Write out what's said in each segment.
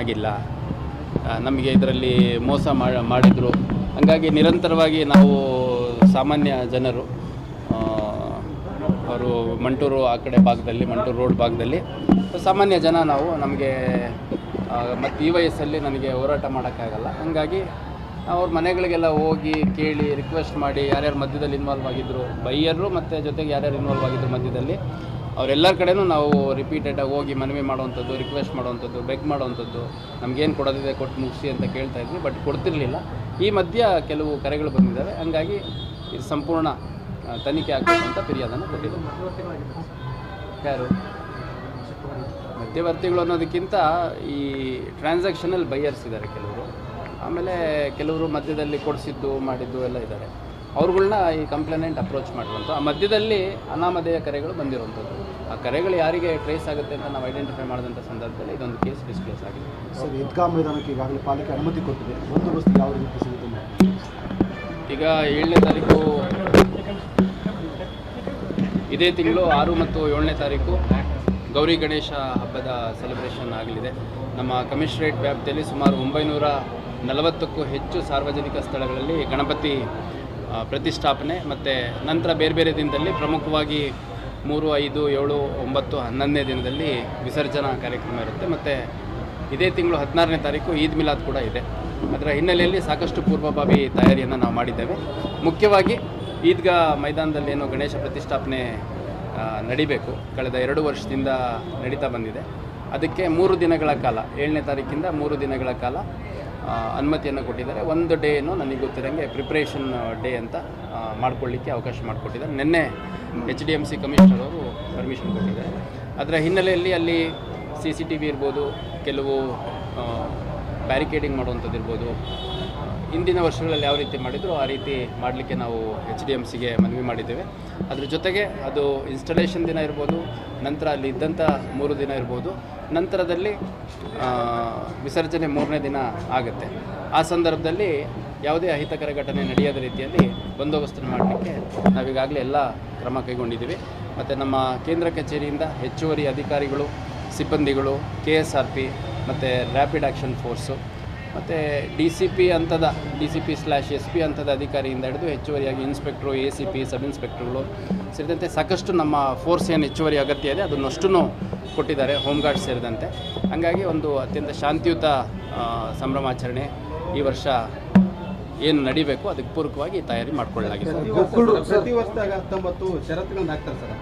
ಆಗಿಲ್ಲ. ನಮಗೆ ಇದರಲ್ಲಿ ಮೋಸ ಮಾಡಿದರು. ಹಾಗಾಗಿ ನಿರಂತರವಾಗಿ ನಾವು ಸಾಮಾನ್ಯ ಜನರು ಅವರು ಮಂಟೂರು ಆ ಕಡೆ ಭಾಗದಲ್ಲಿ, ಮಂಟೂರು ರೋಡ್ ಭಾಗದಲ್ಲಿ, ಸಾಮಾನ್ಯ ಜನ ನಾವು ನಮಗೆ ಮತ್ತು ಈ ವಯಸ್ಸಲ್ಲಿ ನನಗೆ ಹೋರಾಟ ಮಾಡೋಕ್ಕಾಗಲ್ಲ. ಹಾಗಾಗಿ ಅವ್ರ ಮನೆಗಳಿಗೆಲ್ಲ ಹೋಗಿ ಕೇಳಿ ರಿಕ್ವೆಸ್ಟ್ ಮಾಡಿ ಯಾರ್ಯಾರು ಮಧ್ಯದಲ್ಲಿ ಇನ್ವಾಲ್ವ್ ಆಗಿದ್ದರು ಬೈಯರು ಮತ್ತು ಜೊತೆಗೆ ಯಾರ್ಯಾರು ಇನ್ವಾಲ್ವ್ ಆಗಿದ್ರು ಮಧ್ಯದಲ್ಲಿ ಅವರೆಲ್ಲರ ಕಡೆನೂ ನಾವು ರಿಪೀಟೆಡಾಗಿ ಹೋಗಿ ಮನವಿ ಮಾಡುವಂಥದ್ದು ರಿಕ್ವೆಸ್ಟ್ ಮಾಡುವಂಥದ್ದು ಬೆಗ್ ಮಾಡುವಂಥದ್ದು, ನಮಗೇನು ಕೊಡೋದಿದೆ ಕೊಟ್ಟು ಮುಗಿಸಿ ಅಂತ ಕೇಳ್ತಾ ಇದ್ವಿ ಬಟ್ ಕೊಡ್ತಿರ್ಲಿಲ್ಲ. ಈ ಮಧ್ಯ ಕೆಲವು ಕರೆಗಳು ಬಂದಿದ್ದಾವೆ, ಹಂಗಾಗಿ ಇದು ಸಂಪೂರ್ಣ ತನಿಖೆ ಆಗಬೇಕಂತ ಫಿರ್ಯಾದನ್ನು ಕೊಟ್ಟಿದ್ದಾರೆ ಯಾರು? ಮಧ್ಯವರ್ತಿಗಳು ಅನ್ನೋದಕ್ಕಿಂತ ಈ ಟ್ರಾನ್ಸಾಕ್ಷನಲ್ಲಿ ಬೈಯರ್ಸ್ ಇದ್ದಾರೆ ಕೆಲವರು. ಆಮೇಲೆ ಕೆಲವರು ಮಧ್ಯದಲ್ಲಿ ಕೊಡಿಸಿದ್ದು, ಮಾಡಿದ್ದು ಎಲ್ಲ ಇದ್ದಾರೆ. ಅವ್ರುಗಳ್ನ ಈ ಕಂಪ್ಲೇನೆಂಟ್ ಅಪ್ರೋಚ್ ಮಾಡುವಂಥ ಆ ಮಧ್ಯದಲ್ಲಿ ಅನಾಮಧೇಯ ಕರೆಗಳು ಬಂದಿರುವಂಥದ್ದು. ಆ ಕರೆಗಳು ಯಾರಿಗೆ ಟ್ರೇಸ್ ಆಗುತ್ತೆ ಅಂತ ನಾವು ಐಡೆಂಟಿಫೈ ಮಾಡಿದಂಥ ಸಂದರ್ಭದಲ್ಲಿ ಇದೊಂದು ಕೇಸ್ ಡಿಸ್ಕ್ಲೋಸ್ ಆಗಿದೆ. ಸರ್ ಈದ್ಗಾ ಮೈದಾನಕ್ಕೆ ಈಗಾಗಲೇ ಪಾಲಿಕೆ ಅನುಮತಿ ಕೊಟ್ಟಿದೆ. ಬಂದೋಬಸ್ತ್ ಯಾವ ರೀತಿ ಸಿಗುತ್ತೆ ಈಗ ಏಳನೇ ತಾರೀಕು ಇದೇ ತಿಂಗಳು ಆರು ಮತ್ತು ಏಳನೇ ತಾರೀಕು ಗೌರಿ ಗಣೇಶ ಹಬ್ಬದ ಸೆಲೆಬ್ರೇಷನ್ ಆಗಲಿದೆ. ನಮ್ಮ ಕಮಿಷನರೇಟ್ ವ್ಯಾಪ್ತಿಯಲ್ಲಿ ಸುಮಾರು ಒಂಬೈನೂರ ನಲವತ್ತಕ್ಕೂ ಹೆಚ್ಚು ಸಾರ್ವಜನಿಕ ಸ್ಥಳಗಳಲ್ಲಿ ಗಣಪತಿ ಪ್ರತಿಷ್ಠಾಪನೆ ಮತ್ತು ನಂತರ ಬೇರೆ ಬೇರೆ ದಿನದಲ್ಲಿ ಪ್ರಮುಖವಾಗಿ ಮೂರು, ಐದು, ಏಳು, ಒಂಬತ್ತು, ಹನ್ನೊಂದನೇ ದಿನದಲ್ಲಿ ವಿಸರ್ಜನಾ ಕಾರ್ಯಕ್ರಮ ಇರುತ್ತೆ. ಮತ್ತು ಇದೇ ತಿಂಗಳು ಹದಿನಾರನೇ ತಾರೀಕು ಈದ್ ಮಿಲಾದ್ ಕೂಡ ಇದೆ. ಅದರ ಹಿನ್ನೆಲೆಯಲ್ಲಿ ಸಾಕಷ್ಟು ಪೂರ್ವಭಾವಿ ತಯಾರಿಯನ್ನು ನಾವು ಮಾಡಿದ್ದೇವೆ. ಮುಖ್ಯವಾಗಿ ಈದ್ಗಾ ಮೈದಾನದಲ್ಲಿ ಏನು ಗಣೇಶ ಪ್ರತಿಷ್ಠಾಪನೆ ನಡಿಬೇಕು. ಕಳೆದ ಎರಡು ವರ್ಷದಿಂದ ನಡೀತಾ ಬಂದಿದೆ. ಅದಕ್ಕೆ ಮೂರು ದಿನಗಳ ಕಾಲ, ಏಳನೇ ತಾರೀಕಿಂದ ಮೂರು ದಿನಗಳ ಕಾಲ ಅನುಮತಿಯನ್ನು ಕೊಟ್ಟಿದ್ದಾರೆ. ಒಂದು ಡೇನು ನನಗೆ ಗೊತ್ತಿರೋಂಗೆ ಪ್ರಿಪ್ರೇಷನ್ ಡೇ ಅಂತ ಮಾಡ್ಕೊಳ್ಳಿಕ್ಕೆ ಅವಕಾಶ ಮಾಡಿಕೊಟ್ಟಿದ್ದಾರೆ. ನಿನ್ನೆ H D M C commissioner ಅವರು ಪರ್ಮಿಷನ್ ಕೊಟ್ಟಿದ್ದಾರೆ. ಅದರ ಹಿನ್ನೆಲೆಯಲ್ಲಿ ಅಲ್ಲಿ ಸಿ ಸಿ ಟಿ ವಿ ಇರ್ಬೋದು, ಕೆಲವು ಬ್ಯಾರಿಕೇಡಿಂಗ್ ಮಾಡುವಂಥದ್ದು ಇರ್ಬೋದು ಇಂದಿನ ವರ್ಷಗಳಲ್ಲಿ ಯಾವ ರೀತಿ ಮಾಡಿದ್ರು ಆ ರೀತಿ ಮಾಡಲಿಕ್ಕೆ ನಾವು ಎಚ್ ಡಿ ಎಂ ಸಿಗೆ ಮನವಿ ಮಾಡಿದ್ದೇವೆ. ಅದ್ರ ಜೊತೆಗೆ ಅದು ಇನ್ಸ್ಟಾಲೇಷನ್ ದಿನ ಇರ್ಬೋದು, ನಂತರ ಅಲ್ಲಿ ಇದ್ದಂಥ ಮೂರು ದಿನ ಇರ್ಬೋದು, ನಂತರದಲ್ಲಿ ವಿಸರ್ಜನೆ ಮೂರನೇ ದಿನ ಆಗುತ್ತೆ. ಆ ಸಂದರ್ಭದಲ್ಲಿ ಯಾವುದೇ ಅಹಿತಕರ ಘಟನೆ ನಡೆಯದ ರೀತಿಯಲ್ಲಿ ಬಂದೋಬಸ್ತನ್ನು ಮಾಡಲಿಕ್ಕೆ ನಾವೀಗಾಗಲೇ ಎಲ್ಲ ಕ್ರಮ ಕೈಗೊಂಡಿದ್ದೀವಿ. ಮತ್ತು ನಮ್ಮ ಕೇಂದ್ರ ಕಚೇರಿಯಿಂದ ಹೆಚ್ಚುವರಿ ಅಧಿಕಾರಿಗಳು, ಸಿಬ್ಬಂದಿಗಳು ಕೆ ಎಸ್ ಆರ್ ಪಿ ಮತ್ತು ರ್ಯಾಪಿಡ್ ಆ್ಯಕ್ಷನ್ ಫೋರ್ಸು ಮತ್ತು ಡಿ ಸಿ ಪಿ ಹಂತದ, D C P slash S P ಹಂತದ ಅಧಿಕಾರಿಯಿಂದ ಹಿಡಿದು ಹೆಚ್ಚುವರಿಯಾಗಿ inspector A C P sub ಇನ್ಸ್ಪೆಕ್ಟ್ರುಗಳು ಸೇರಿದಂತೆ ಸಾಕಷ್ಟು ನಮ್ಮ ಫೋರ್ಸ್ ಏನು ಹೆಚ್ಚುವರಿ ಅಗತ್ಯ ಇದೆ, ಅದನ್ನಷ್ಟನ್ನು ಕೊಟ್ಟಿದ್ದಾರೆ ಹೋಮ್ ಗಾರ್ಡ್ ಸೇರಿದಂತೆ. ಹಾಗಾಗಿ ಒಂದು ಅತ್ಯಂತ ಶಾಂತಿಯುತ ಸಂಭ್ರಮಾಚರಣೆ ಈ ವರ್ಷ ಏನು ನಡಿಬೇಕು ಅದಕ್ಕೆ ಪೂರಕವಾಗಿ ತಯಾರಿ ಮಾಡ್ಕೊಳ್ಳಲಾಗಿದೆ. ಪ್ರತಿ ವರ್ಷದಾಗ ಹತ್ತೊಂಬತ್ತು ಷರತ್ತುಗಳನ್ನ ಹಾಕ್ತಾರೆ ಸರ್.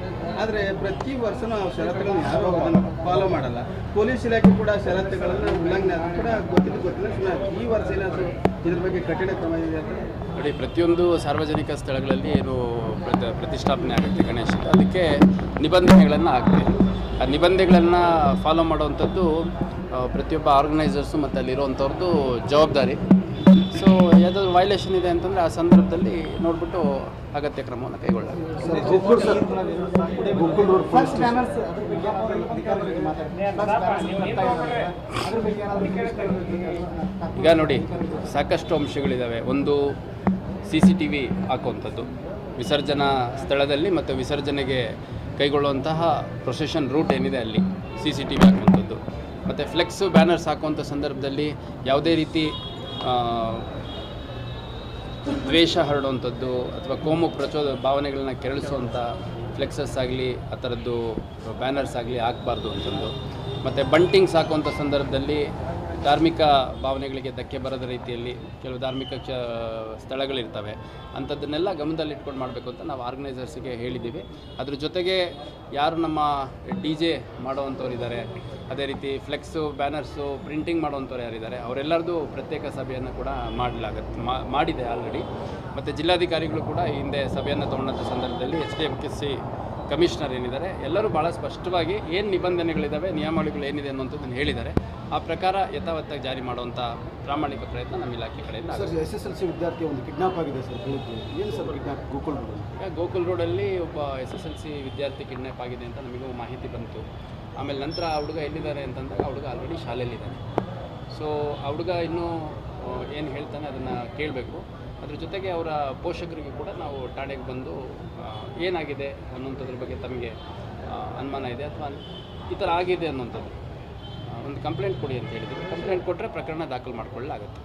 ಆದರೆ ಪ್ರತಿ ವರ್ಷನೂ ಆ ಷರತ್ತುಗಳನ್ನ ಯಾರು ಅದನ್ನು ಫಾಲೋ ಮಾಡಲ್ಲ. ಪೊಲೀಸ್ ಇಲಾಖೆ ಕೂಡ ಷರತ್ತುಗಳನ್ನು ಉಲ್ಲಂಘನೆ ಕೂಡ ಗೊತ್ತಿದ್ದು ಗೊತ್ತಿಲ್ಲ. ಸುಮ್ಮನೆ ಈ ವರ್ಷ ಏನಾದರೂ ಇದ್ರ ಬಗ್ಗೆ ಕಠಿಣ ಕ್ರಮ ಇದೆ ಅಂತ ನೋಡಿ ಪ್ರತಿಯೊಂದು ಸಾರ್ವಜನಿಕ ಸ್ಥಳಗಳಲ್ಲಿ ಏನು ಪ್ರತಿ ಪ್ರತಿಷ್ಠಾಪನೆ ಆಗುತ್ತೆ ಗಣೇಶ ಅದಕ್ಕೆ ನಿಬಂಧನೆಗಳನ್ನು ಹಾಕ್ತೀವಿ. ಆ ನಿಬಂಧನೆಗಳನ್ನು ಫಾಲೋ ಮಾಡುವಂಥದ್ದು ಪ್ರತಿಯೊಬ್ಬ ಆರ್ಗನೈಸರ್ಸು ಮತ್ತು ಅಲ್ಲಿರುವಂಥವ್ರದ್ದು ಜವಾಬ್ದಾರಿ. ಸೊ ಯಾವುದಾದ್ರು ವೈಲೇಷನ್ ಇದೆ ಅಂತಂದರೆ ಆ ಸಂದರ್ಭದಲ್ಲಿ ನೋಡಿಬಿಟ್ಟು ಅಗತ್ಯ ಕ್ರಮವನ್ನು ಕೈಗೊಳ್ಳಲಾಗುತ್ತೆ ಈಗ ನೋಡಿ ಸಾಕಷ್ಟು ಅಂಶಗಳಿದ್ದಾವೆ ಒಂದು ಸಿ ಸಿ ಟಿ ವಿ ಹಾಕುವಂಥದ್ದು. ವಿಸರ್ಜನಾ ಸ್ಥಳದಲ್ಲಿ ಮತ್ತು ವಿಸರ್ಜನೆಗೆ ಕೈಗೊಳ್ಳುವಂತಹ ಪ್ರೊಸೆಷನ್ ರೂಟ್ ಏನಿದೆ ಅಲ್ಲಿ? ಸಿ ಸಿ ಟಿ ವಿ ಹಾಕುವಂಥದ್ದು. ಮತ್ತು ಫ್ಲೆಕ್ಸು ಬ್ಯಾನರ್ಸ್ ಹಾಕುವಂಥ ಸಂದರ್ಭದಲ್ಲಿ ಯಾವುದೇ ರೀತಿ ದ್ವೇಷ ಹರಡುವಂಥದ್ದು ಅಥವಾ ಕೋಮು ಪ್ರಚೋದ ಭಾವನೆಗಳನ್ನ ಕೆರಳಿಸುವಂಥ ಫ್ಲೆಕ್ಸಸ್ ಆಗಲಿ, ಆ ಥರದ್ದು ಬ್ಯಾನರ್ಸ್ ಆಗಲಿ ಹಾಕಬಾರ್ದು ಅಂತಂದು. ಮತ್ತು ಬಂಟಿಂಗ್ಸ್ ಹಾಕುವಂಥ ಸಂದರ್ಭದಲ್ಲಿ ಧಾರ್ಮಿಕ ಭಾವನೆಗಳಿಗೆ ಧಕ್ಕೆ ಬರದ ರೀತಿಯಲ್ಲಿ ಕೆಲವು ಧಾರ್ಮಿಕ ಕ್ಷ ಸ್ಥಳಗಳಿರ್ತವೆ. ಅಂಥದ್ದನ್ನೆಲ್ಲ ಗಮನದಲ್ಲಿಟ್ಕೊಂಡು ಮಾಡಬೇಕು ಅಂತ ನಾವು ಆರ್ಗನೈಸರ್ಸಿಗೆ ಹೇಳಿದ್ದೀವಿ. ಅದ್ರ ಜೊತೆಗೆ ಯಾರು ನಮ್ಮ ಡಿ ಜೆ ಮಾಡುವಂಥವ್ರಿದ್ದಾರೆ, ಅದೇ ರೀತಿ ಫ್ಲೆಕ್ಸು, ಬ್ಯಾನರ್ಸು, ಪ್ರಿಂಟಿಂಗ್ ಮಾಡುವಂಥವ್ರು ಯಾರಿದ್ದಾರೆ ಅವರೆಲ್ಲರದು ಪ್ರತ್ಯೇಕ ಸಭೆಯನ್ನು ಕೂಡ ಮಾಡಲಾಗತ್ತೆ ಮಾಡಿದೆ ಆಲ್ರೆಡಿ. ಮತ್ತು ಜಿಲ್ಲಾಧಿಕಾರಿಗಳು ಕೂಡ ಹಿಂದೆ ಸಭೆಯನ್ನು ತೊಗೊಂಡಂಥ ಸಂದರ್ಭದಲ್ಲಿ H D M K C commissioner ಏನಿದ್ದಾರೆ ಎಲ್ಲರೂ ಭಾಳ ಸ್ಪಷ್ಟವಾಗಿ ಏನು ನಿಬಂಧನೆಗಳಿದ್ದಾವೆ ನಿಯಮಾವಳಿಗಳು ಏನಿದೆ ಅನ್ನೋಂಥದ್ದನ್ನು ಹೇಳಿದ್ದಾರೆ. ಆ ಪ್ರಕಾರ ಯಥಾವತ್ತಾಗಿ ಜಾರಿ ಮಾಡುವಂಥ ಪ್ರಾಮಾಣಿಕ ಪ್ರಯತ್ನ ನಮ್ಮ ಇಲಾಖೆ ಕಡೆಯಿಂದ ಎಸ್ ಎಸ್ ಎಲ್ ಸಿ ವಿದ್ಯಾರ್ಥಿ ಒಂದು ಕಿಡ್ನಾಪ್ ಆಗಿದೆ ಸರ್ ಏನು sir kidnap? Gokul road Gokul ರೋಡಲ್ಲಿ ಒಬ್ಬ ಎಸ್ ಎಸ್ ಎಲ್ ಸಿ ವಿದ್ಯಾರ್ಥಿ ಕಿಡ್ನಾಪ್ ಆಗಿದೆ ಅಂತ ನಮಗೂ ಮಾಹಿತಿ ಬಂತು. ಆಮೇಲೆ ನಂತರ ಆ ಹುಡುಗ ಎಲ್ಲಿದ್ದಾರೆ ಅಂತಂದಾಗ ಆ ಹುಡುಗ ಆಲ್ರೆಡಿ ಶಾಲೆಯಲ್ಲಿದ್ದಾನೆ. ಸೊ ಆ ಹುಡುಗ ಇನ್ನೂ ಏನು ಹೇಳ್ತಾನೆ ಅದನ್ನು ಕೇಳಬೇಕು. ಅದ್ರ ಜೊತೆಗೆ ಅವರ ಪೋಷಕರಿಗೆ ಕೂಡ ನಾವು ಠಾಣೆಗೆ ಬಂದು ಏನಾಗಿದೆ ಅನ್ನುವಂಥದ್ರ ಬಗ್ಗೆ ತಮಗೆ ಅನುಮಾನ ಇದೆ ಅಥವಾ ಈ ಥರ ಆಗಿದೆ ಅನ್ನುವಂಥದ್ದು ಒಂದು ಕಂಪ್ಲೇಂಟ್ ಕೊಡಿ ಅಂತ ಹೇಳಿದ್ರು ಕಂಪ್ಲೇಂಟ್ ಕೊಟ್ಟರೆ ಪ್ರಕರಣ ದಾಖಲು ಮಾಡಿಕೊಳ್ಳಲಾಗುತ್ತೆ.